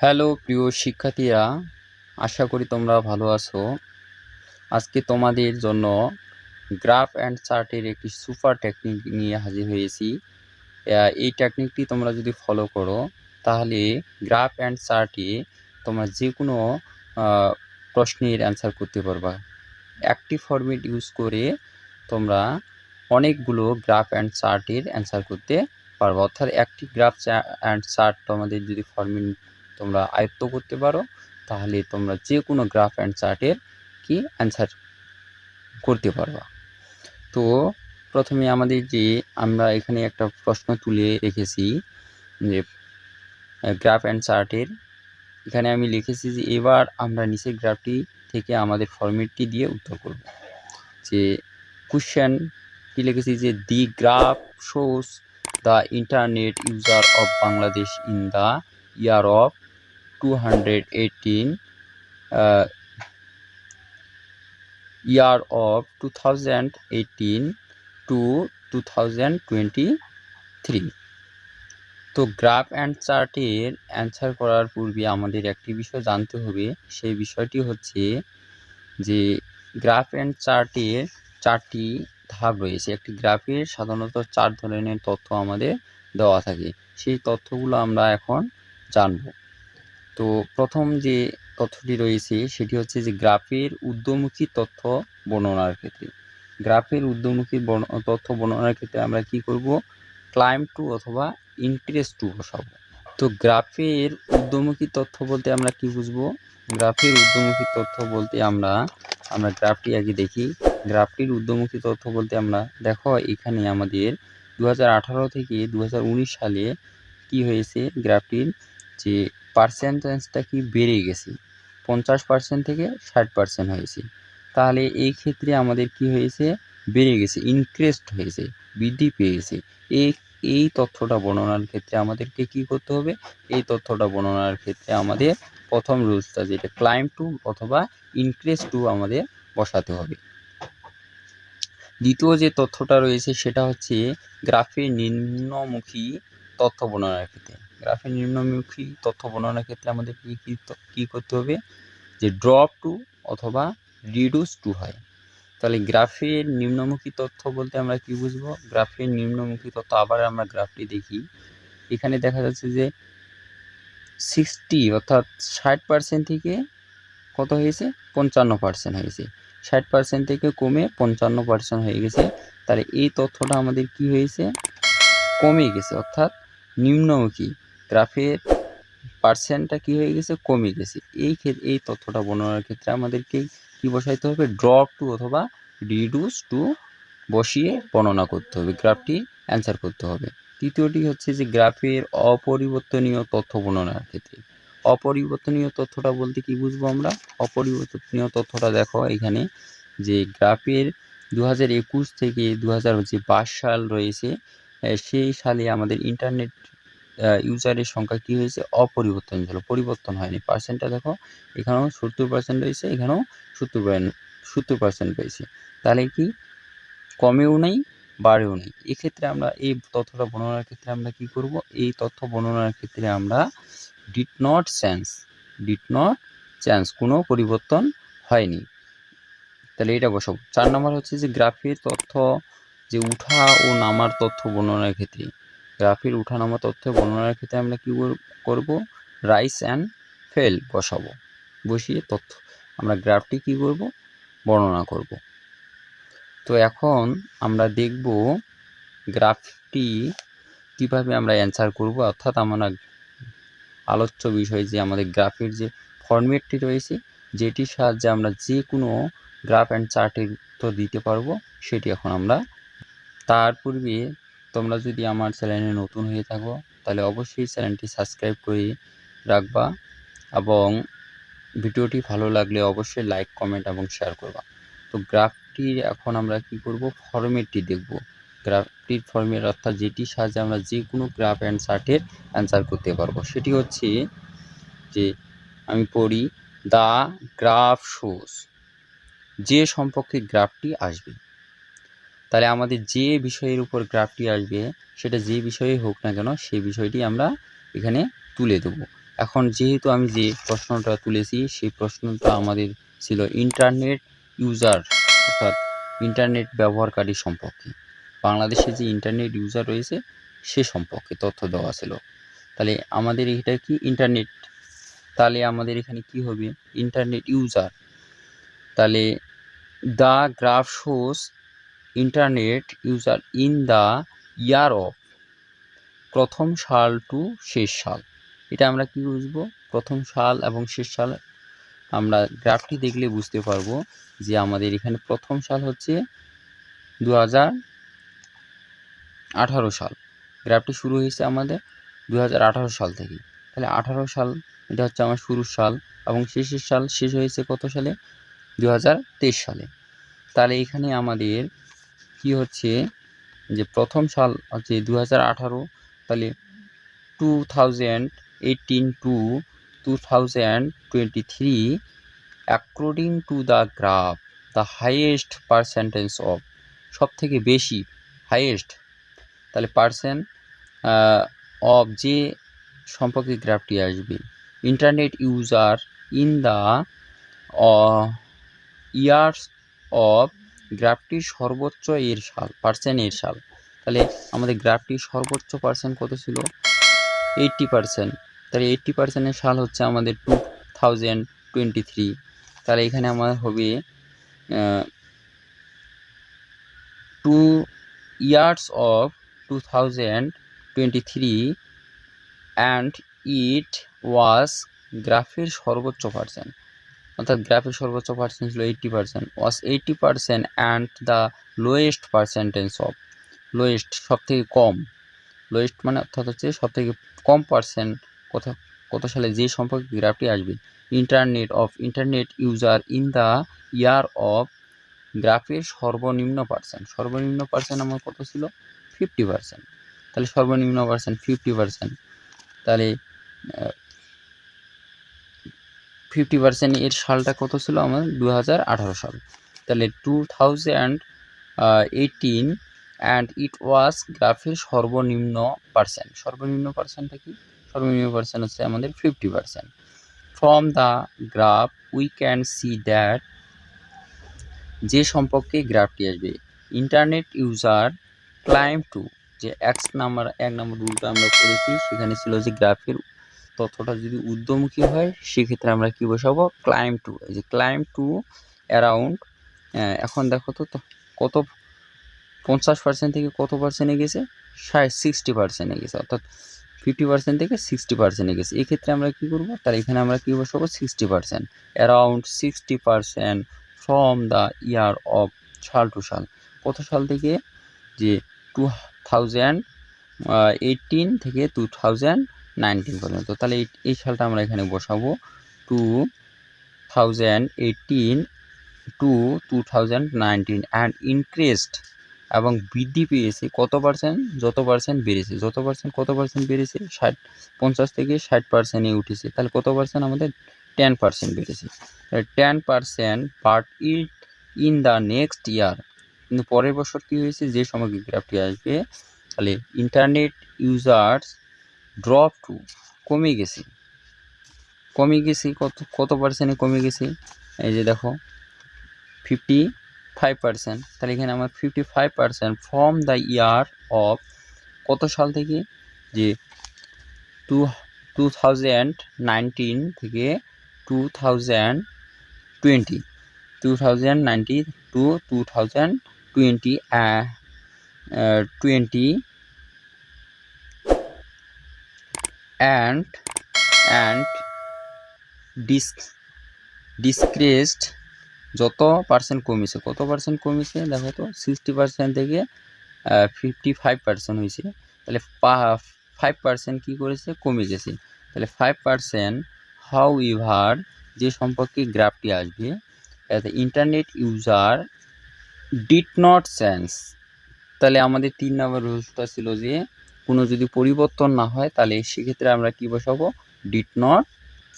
Hello প্রিয় শিক্ষার্থীরা, আশা করি তোমরা ভালো আছো। আজকে তোমাদের জন্য গ্রাফ অ্যান্ড চার্টের একটি সুপার টেকনিক নিয়ে হাজির হয়েছি। এই টেকনিকটি তোমরা যদি ফলো করো, তাহলে গ্রাফ অ্যান্ড চার্টে তোমরা যে কোনো প্রশ্নের অ্যান্সার করতে পারবা। একটি ফরম্যাট ইউজ করে তোমরা অনেকগুলো গ্রাফ অ্যান্ড চার্টের অ্যান্সার করতে পারবা। অর্থাৎ একটি গ্রাফ অ্যান্ড চার্ট তোমাদের যদি ফরম্যাট তোমরা আয়ত্ত করতে পারো, তাহলে তোমরা যে কোনো গ্রাফ অ্যান্ড চার্টের কি অ্যান্সার করতে পারবা। তো প্রথমে আমাদের যে আমরা এখানে একটা প্রশ্ন তুলে রেখেছি যে গ্রাফ অ্যান্ড চার্টের এখানে আমি লিখেছি যে এবার আমরা নিচের গ্রাফটি থেকে আমাদের ফরম্যাটটি দিয়ে উত্তর করব। যে কোশ্চেন কি লিখেছি যে the graph shows the internet user of Bangladesh in the year of 218 uh, year of 2018 to 2023 তো গ্রাফ অ্যান্ড চার্টের অ্যান্সার করার পূর্বে আমাদের একটি বিষয় জানতে হবে। সেই বিষয়টি হচ্ছে যে গ্রাফ অ্যান্ড চার্টের চারটি ধাপ রয়েছে। একটি গ্রাফের সাধারণত চার ধরনের তথ্য আমাদের দেওয়া থাকে। সেই তথ্যগুলো আমরা এখন জানব। তো প্রথম যে তথ্যটি রয়েছে, সেটি হচ্ছে যে গ্রাফের ঊর্ধ্বমুখী তথ্য বর্ণনার ক্ষেত্রে। গ্রাফের ঊর্ধ্বমুখী তথ্য বর্ণনার ক্ষেত্রে আমরা কি করব? ক্লাইম টু অথবা ইন্টারেস্ট টু বসাবো। তো গ্রাফের ঊর্ধ্বমুখী তথ্য বলতে আমরা কি বুঝব? গ্রাফের ঊর্ধ্বমুখী তথ্য বলতে আমরা আমরা গ্রাফটি আগে দেখি। গ্রাফটির ঊর্ধ্বমুখী তথ্য বলতে আমরা, দেখো এখানে আমাদের দু হাজার আঠারো থেকে দু হাজার উনিশ সালে কি হয়েছে গ্রাফটির? যে পার্সেন্টেজটা কি বেড়ে গেছে? পঞ্চাশ পার্সেন্ট থেকে ষাট পার্সেন্ট হয়েছে। তাহলে এই ক্ষেত্রে আমাদের কি হয়েছে? বেড়ে গেছে ইনক্রিজড হয়েছে, বৃদ্ধি পেয়েছে। এই এই তথ্যটা বর্ণনার ক্ষেত্রে আমাদেরকে কি করতে হবে? এই তথ্যটা বর্ণনার ক্ষেত্রে আমাদের প্রথম রুলসটা যেটা ক্লাইম টু অথবা ইনক্রিজ টু আমাদের বসাতে হবে। দ্বিতীয় যে তথ্যটা রয়েছে সেটা হচ্ছে গ্রাফের নিম্নমুখী তথ্য বর্ণনার ক্ষেত্রে। গ্রাফের নিম্নমুখী তথ্য বর্ণনার ক্ষেত্রে আমাদের কি কি কি করতে হবে? যে ড্রপ টু অথবা রিডিউস টু হয়। তাহলে গ্রাফের নিম্নমুখী তথ্য বলতে আমরা কি বুঝব? গ্রাফের নিম্নমুখী তথ্য, আবার আমরা গ্রাফটি দেখি। এখানে দেখা যাচ্ছে যে সিক্সটি অর্থাৎ ষাট পার্সেন্ট থেকে কত হয়েছে? পঞ্চান্ন পার্সেন্ট হয়েছে। ষাট পার্সেন্ট থেকে কমে পঞ্চান্ন পার্সেন্ট হয়ে গেছে। তাহলে এই তথ্যটা আমাদের কি হয়েছে? কমে গেছে। অর্থাৎ নিম্নমুখী। গ্রাফের পার্সেন্টটা কি হয়ে গেছে? কমে গেছে। এই ক্ষেত্রে এই তথ্যটা বর্ণনার ক্ষেত্রে আমাদেরকে কি বসাইতে হবে? ড্রপ টু অথবা রিডিউস টু বসিয়ে বর্ণনা করতে হবে। গ্রাফটি অ্যান্সার করতে হবে। তৃতীয়টি হচ্ছে যে গ্রাফের অপরিবর্তনীয় তথ্য বর্ণনার ক্ষেত্রে। অপরিবর্তনীয় তথ্যটা বলতে কি বুঝব আমরা? অপরিবর্তনীয় তথ্যটা দেখো এখানে যে গ্রাফের দু হাজার একুশ থেকে দু হাজার যে সাল রয়েছে সেই সালে আমাদের ইন্টারনেট ইউজারের সংখ্যা কি হয়েছে? অপরিবর্তন ছিল পরিবর্তন হয়নি। পার্সেন্টটা দেখো, এখানেও সত্তর পার্সেন্ট রয়েছে, এখানেও সত্তর সত্তর পার্সেন্ট রয়েছে তাহলে কি? কমেও নেই, বাড়েও নেই। এক্ষেত্রে আমরা এই তথ্যটা বর্ণনার ক্ষেত্রে আমরা কি করব? এই তথ্য বর্ণনার ক্ষেত্রে আমরা did not change did not change কোনো পরিবর্তন হয়নি। তাহলে এটা বসাবো। চার নম্বর হচ্ছে যে গ্রাফের তথ্য, যে উঠা ও নামার তথ্য বর্ণনার ক্ষেত্রে। গ্রাফের উঠা নামা তথ্য বর্ণনার ক্ষেত্রে আমরা কি কর- করব? রাইস অ্যান্ড ফেল বসাবো। বসিয়ে তথ্য। আমরা গ্রাফটি কি করব? বর্ণনা করব। তো এখন আমরা দেখব গ্রাফটি কীভাবে আমরা অ্যান্সার করব। অর্থাৎ আমরা আলোচ্য বিষয় যে আমাদের গ্রাফের যে ফরম্যাটটি রয়েছে, যেটির সাহায্যে আমরা যে কোনো গ্রাফ অ্যান্ড চার্টের উত্তর দিতে পারব, সেটি এখন আমরা তার পূর্বে তোমরা যদি আমার চ্যানেলে নতুন হয়ে থাকো, তাহলে অবশ্যই চ্যানেলটি সাবস্ক্রাইব করে রাখবা এবং ভিডিওটি ভালো লাগলে অবশ্যই লাইক, কমেন্ট এবং শেয়ার করবা। তো গ্রাফটির এখন আমরা কি করব? ফরম্যাটটি দেখব। গ্রাফটির ফরম্যাট অর্থাৎ যেটির সাহায্যে আমরা যে কোনো গ্রাফ অ্যান্ড চার্টের অ্যান্সার করতে পারব। সেটি হচ্ছে যে আমি পড়ি দ্য গ্রাফ শোস, যে সম্পর্কে গ্রাফটি আসবে। তাহলে আমাদের যে বিষয়ের উপর গ্রাফটি আসবে, সেটা যে বিষয়ে হোক না কেন, সেই বিষয়টি আমরা এখানে তুলে দেবো। এখন যেহেতু আমি যে প্রশ্নটা তুলেছি, সেই প্রশ্নটা আমাদের ছিল ইন্টারনেট ইউজার, অর্থাৎ ইন্টারনেট ব্যবহারকারী সম্পর্কে। বাংলাদেশে যে ইন্টারনেট ইউজার রয়েছে, সে সম্পর্কে তথ্য দেওয়া ছিল। তাহলে আমাদের এটা কি ইন্টারনেট? তাহলে আমাদের এখানে কি হবে? Internet user. তাহলে the graph shows internet user in the year of. প্রথম সাল টু শেষ সাল। এটা আমরা কি বুঝব? প্রথম সাল এবং শেষ সাল। আমরা গ্রাফটি দেখলে বুঝতে পারব যে আমাদের এখানে প্রথম সাল হচ্ছে দু আঠারো সাল। গ্রাফটি শুরু হয়েছে আমাদের দু হাজার আঠারো সাল থেকে তাহলে আঠারো সাল, এটা হচ্ছে আমার শুরুর সাল এবং শেষের সাল শেষ হয়েছে কত সালে? দু হাজার তেইশ সালে। তাহলে এখানে আমাদের কি হচ্ছে? যে প্রথম সাল হচ্ছে দু হাজার আঠারো, তাহলে two thousand eighteen to two thousand twenty three according to the graph the highest percentage of সব থেকে বেশি হাইয়েস্ট তাহলে পার্সেন্ট অফ যে সম্পর্কে গ্রাফটি আসবে internet user in the years of গ্রাফটির সর্বোচ্চ এর সাল পার্সেন্ট এর সাল। তাহলে আমাদের গ্রাফটির সর্বোচ্চ পার্সেন্ট কত ছিল? এইট্টি পার্সেন্ট তাহলে এইট্টি পার্সেন্টের সাল হচ্ছে আমাদের টু থাউজেন্ড টোয়েন্টি থ্রি তাহলে এখানে আমাদের হবে to years of two thousand twenty three and it was গ্রাফের সর্বোচ্চ পার্সেন্ট অর্থাৎ গ্রাফের সর্বোচ্চ পার্সেন্ট ছিল eighty percent was eighty percent and the lowest percentage of lowest সব থেকে কম লোয়েস্ট মানে অর্থাৎ হচ্ছে সব থেকে কম পার্সেন্ট কত কত সালে যে সম্পর্কে গ্রাফটি আসবে internet of internet user in the year of গ্রাফের সর্বনিম্ন পার্সেন্ট সর্বনিম্ন পার্সেন্ট আমার কত ছিল? ফিফটি পার্সেন্ট তাহলে সর্বনিম্ন পার্সেন্ট ফিফটি পার্সেন্ট তাহলে ফিফটি পার্সেন্ট এর সালটা কত ছিল আমার? দু হাজার আঠারো সাল। তাহলে two thousand eighteen and it was গ্রাফের সর্বনিম্ন পার্সেন্ট সর্বনিম্ন পার্সেন্টটা কি? সর্বনিম্ন পার্সেন্ট হচ্ছে আমাদের fifty percent from the graph we can see that যে সম্পর্কে গ্রাফটি আসবে ইন্টারনেট ইউজার ক্লাইম টু যে এক্স নাম্বার এক নম্বর রুলটা আমরা করেছি, সেখানে ছিল যে গ্রাফের তথ্যটা যদি ঊর্ধ্বমুখী হয়, সেক্ষেত্রে আমরা কি বসাবো? ক্লাইম টু এই যে ক্লাইম টু অ্যারাউন্ড এখন দেখো তো তো কত পঞ্চাশ পার্সেন্ট থেকে কত পার্সেন্টে গেছে? ষাট সিক্সটি পার্সেন্টে গেছে, অর্থাৎ ফিফটি পার্সেন্ট থেকে সিক্সটি পার্সেন্টে গেছে। এক্ষেত্রে আমরা কী করব? তার এখানে আমরা কী বসাবো? Sixty percent around sixty percent from the year of সাল টু সাল। কত সাল থেকে? যে টু থাউজেন্ড এইটিন থেকে টু থাউজেন্ড নাইনটিন পর্যন্ত। তাহলে এই সালটা আমরা এখানে বসাবো। Two thousand eighteen to two thousand nineteen. And increased এবং বৃদ্ধি পেয়েছে কত পার্সেন্ট? যত পার্সেন্ট বেড়েছে। যত পার্সেন্ট, কত পার্সেন্ট বেড়েছে? ষাট, পঞ্চাশ থেকে ষাট পার্সেন্টে উঠেছে। তাহলে কত পার্সেন্ট? আমাদের টেন পার্সেন্ট বেড়েছে। Ten percent, but it in the next year. কিন্তু পরের বছর কী হয়েছে? যে সামগ্রিক গ্রাফটি আসবে, তাহলে ইন্টারনেট ইউজার্স ড্রপ টু কমে গেছে। কমে গেছে কত কত পার্সেন্টে কমে গেছে? এই যে দেখো ফিফটি ফাইভ পার্সেন্ট তাহলে এখানে আমার fifty five percent from the year of কত সাল থেকে? যে টু টু থাউজেন্ড নাইনটিন থেকে two thousand twenty two thousand ninety to two thousand twenty twenty and and dish decreased যত পার্সেন্ট কমেছে, কত পার্সেন্ট কমেছে? দেখো তো সিক্সটি পার্সেন্ট থেকে ফিফটি ফাইভ পার্সেন্ট হয়েছে। তাহলে ফাইভ পার্সেন্ট কী করেছে? কমে গেছে তাহলে ফাইভ পার্সেন্ট হাউ ইভার যে সম্পর্কে গ্রাফটি আসবে internet user did not sense তাহলে আমাদের তিন নম্বর রুলসটা ছিল যে কোনো যদি পরিবর্তন না হয়, তাহলে সেক্ষেত্রে আমরা কী বসাবো? ডিড নট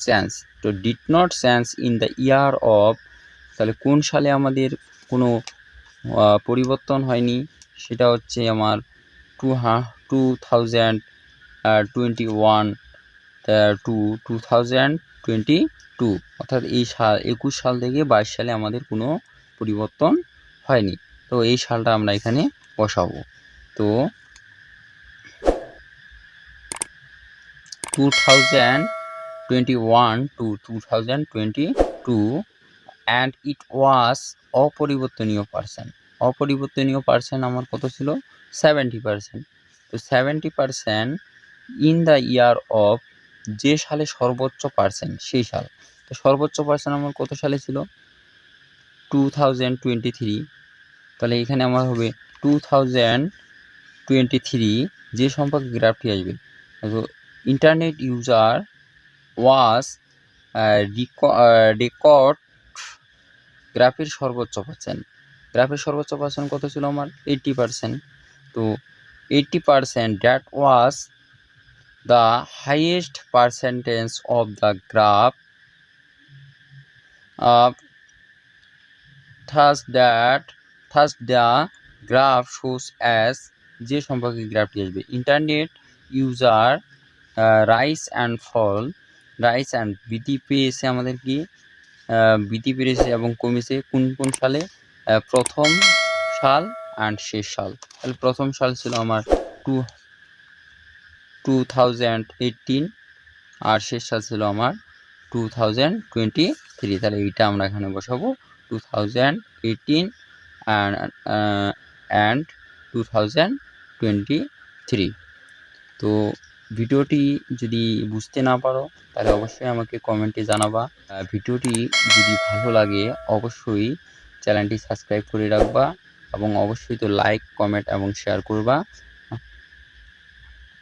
সেন্স তো did not sense in the year of তাহলে কোন সালে আমাদের কোনো পরিবর্তন হয়নি? সেটা হচ্ছে আমার two Ha two thousand twenty one to two thousand twenty two অর্থাৎ এই সাল, একুশ সাল থেকে বাইশ সালে আমাদের কোনো পরিবর্তন হয়নি। তো এই সালটা আমরা এখানে বসাবো। তো two thousand twenty one to two thousand twenty two and it was অপরিবর্তনীয় percent অপরিবর্তনীয় পার্সেন্ট আমার কত ছিল? সেভেন্টি পার্সেন্ট তো seventy percent in the year of যে সালে সর্বোচ্চ পার্সেন্ট সেই সাল। তো সর্বোচ্চ পার্সেন্ট আমার কত সালে ছিল? টু থাউজেন্ড টোয়েন্টি থ্রি তাহলে এখানে আমার হবে টু থাউজেন্ড টোয়েন্টি থ্রি যে সম্পর্কে গ্রাফটি আসবে। তো ইন্টারনেট ইউজার ওয়াজ রেকর্ড গ্রাফের সর্বোচ্চ পার্সেন্ট গ্রাফের সর্বোচ্চ পার্সেন্ট কত ছিল আমার? এইট্টি পার্সেন্ট তো eighty percent that was the highest percentage of the graph thus that, thus the graph shows as যে সম্পর্কে গ্রাফটি আসবে। Internet user rise and fall rise and বৃদ্ধি পেয়েছে আমাদের কি বৃদ্ধি পেয়েছে এবং কমেছে কোন কোন সালে প্রথম সাল অ্যান্ড শেষ সাল। তাহলে প্রথম সাল ছিল আমার টু টু থাউজেন্ড আর শেষ সাল ছিল আমার টু থাউজেন্ড টোয়েন্টি থ্রি তাহলে এইটা আমরা এখানে বসাবো two thousand eighteen and two thousand twenty three তো ভিডিওটি যদি বুঝতে না পারো, তাহলে অবশ্যই আমাকে কমেন্টে জানাবা। ভিডিওটি যদি ভালো লাগে, অবশ্যই চ্যানেলটি সাবস্ক্রাইব করে রাখবা এবং অবশ্যই তো লাইক, কমেন্ট এবং শেয়ার করবা।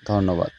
ধন্যবাদ।